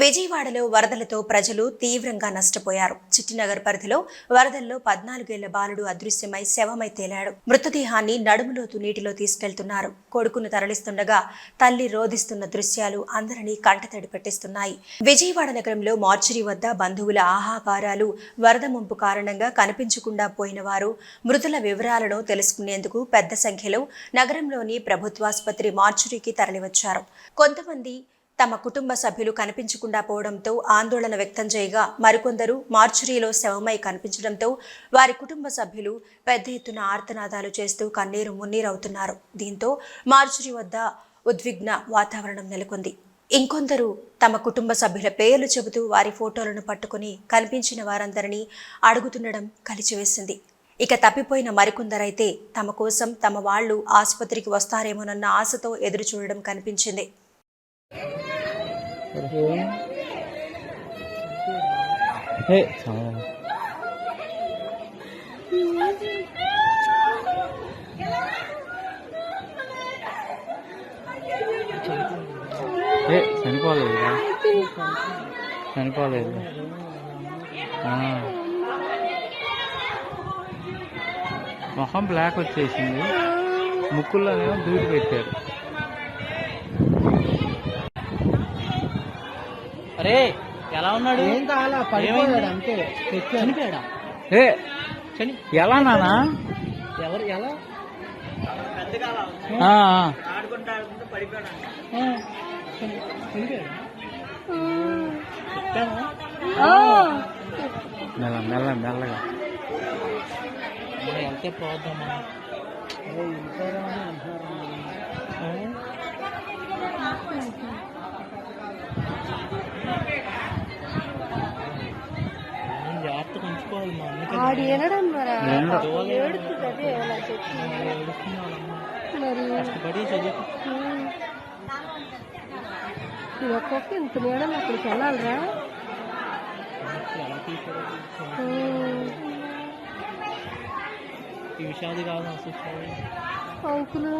విజయవాడలో వరదలతో ప్రజలు తీవ్రంగా నష్టపోయారు. చిట్టినగర్ పరిధిలో వరదల్లో పద్నాలుగేళ్ళ బాలుడు అదృశ్యమై శవమై తేలాడు. మృతదేహాన్ని నడుములోతు నీటిలో తీసుకెళ్తున్నారు. కొడుకును తరలిస్తుండగా తల్లి రోధిస్తున్న దృశ్యాలు అందరినీ కంటతడి పెట్టిస్తున్నాయి. విజయవాడ నగరంలో మార్చురీ వద్ద బంధువుల ఆహాకారాలు వరద ముంపు కారణంగా కనిపించకుండా పోయిన వారు మృతుల వివరాలను తెలుసుకునేందుకు పెద్ద సంఖ్యలో నగరంలోని ప్రభుత్వాసుపత్రి మార్చురీకి తరలివచ్చారు. కొంతమంది తమ కుటుంబ సభ్యులు కనిపించకుండా పోవడంతో ఆందోళన వ్యక్తం చేయగా మరికొందరు మార్చురీలో శవమై కనిపించడంతో వారి కుటుంబ సభ్యులు పెద్ద ఎత్తున ఆర్తనాదాలు చేస్తూ కన్నీరు మున్నీరవుతున్నారు. దీంతో మార్చురీ వద్ద ఉద్విగ్న వాతావరణం నెలకొంది. ఇంకొందరు తమ కుటుంబ సభ్యుల పేర్లు చెబుతూ వారి ఫోటోలను పట్టుకుని కనిపించిన వారందరినీ అడుగుతుండడం కలిచివేసింది. ఇక తప్పిపోయిన మరికొందరైతే తమ కోసం తమ వాళ్ళు ఆసుపత్రికి వస్తారేమోనన్న ఆశతో ఎదురుచూడడం కనిపించింది. కనిపించింది ఏ చాలా ఏ చనిపోలేదు. చనిపోలేదు. మొహం బ్లాక్ వచ్చేసింది. ముక్కుల్లోనేమో దూది పెట్టారు. అరే ఎలా ఉన్నాడు? ఏం కావాలా? పడిపోయాడు అంతే. చనిపోయాడా? ఏ చని ఎలా నానా? ఎవరు ఎలా? మెల్ల మెల్ల మెల్లగా. వెళ్తే పోద్దామా జాగ్రత్త ఆడు వినడం మరి? ఏందో. ఏడుస్తుంది అదే అలా చెప్పి మరి. ఇది ఒక్కొక్క ఇంత నీడలు అక్కడికి వెళ్ళాలిరా ఎలా తీసారో ఉమ్. ఈ విషయాది కాదు అసలు. అంకులు.